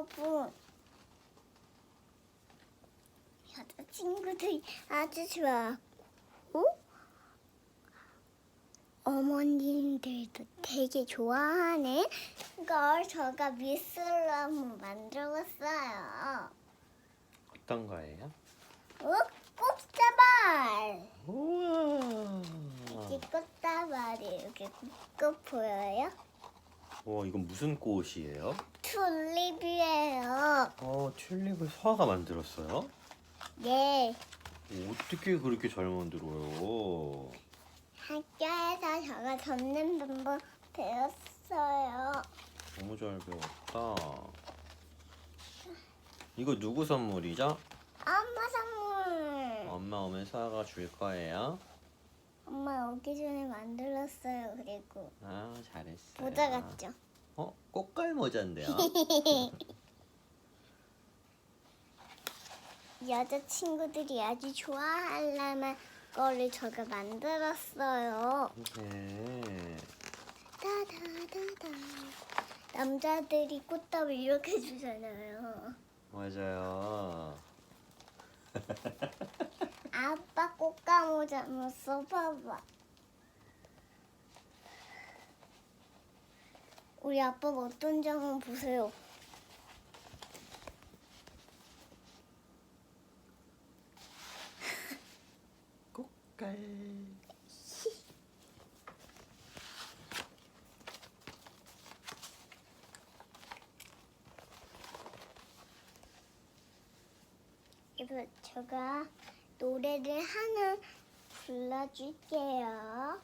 여러분 여자친구들이 아주 좋아하고 어머님들도 되게 좋아하는 걸 제가 미술로 한번 만들었어요. 어떤 거예요? 어? 꽃다발! 우와. 이 꽃다발이 이렇게 꽃 보여요? 와 이건 무슨 꽃이에요? 튤립이에요. 어 튤립을 서아가 만들었어요? 네. 어떻게 그렇게 잘 만들어요? 학교에서 제가 접는 방법 배웠어요. 너무 잘 배웠다. 이거 누구 선물이죠? 엄마 선물. 엄마 오면 서아가 줄 거예요. 엄마 오기 전에 만들었어요. 그리고 아 잘했어요. 모자 같죠? 어 꽃 갈 모자인데요. 여자친구들이 아주 좋아할 거를 제가 만들었어요. 네. 따다다다. 남자들이 꽃다발 이렇게 주잖아요. 맞아요. 아빠 꽃가모자 한번 써봐봐. 우리 아빠가 어떤지 한번 보세요. 꽃갈. 그래서 제가 노래를 하나 불러줄게요.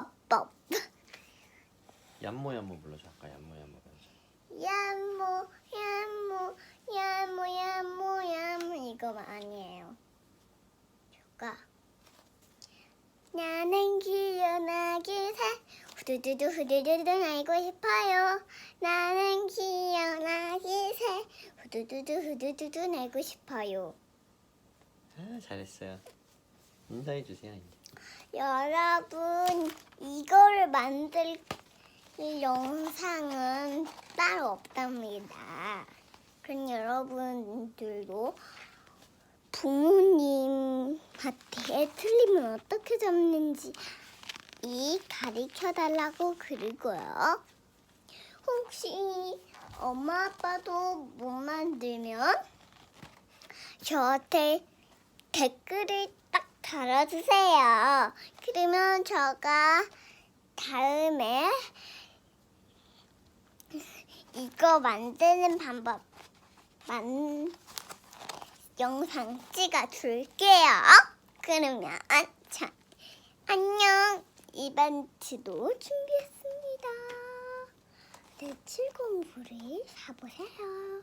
뽀뽀뽀 얌모 얌모 불러줘 아까 얌모 얌모 불러줘 야무 야무 야무 야무 야무 이거 아니에요. 효과. 나는 기억나기 새 후두두두 후두두두 날고 싶어요. 나는 기억나기 새 후두두두 후두두두 날고 싶어요. 아, 잘했어요 인사해 주세요. 여러분 이거를 만들 영상은 따로 없답니다. 그럼 여러분들도 부모님한테 틀리면 어떻게 잡는지 이 가르쳐 달라고 그리고요. 혹시 엄마 아빠도 못 만들면 저한테 댓글을 딱 달아주세요. 그러면 제가 다음에 이거 만드는 방법 만 영상 찍어 줄게요. 그러면 자 안녕 이벤트도 준비했습니다. 네, 즐거운 불을 사보세요.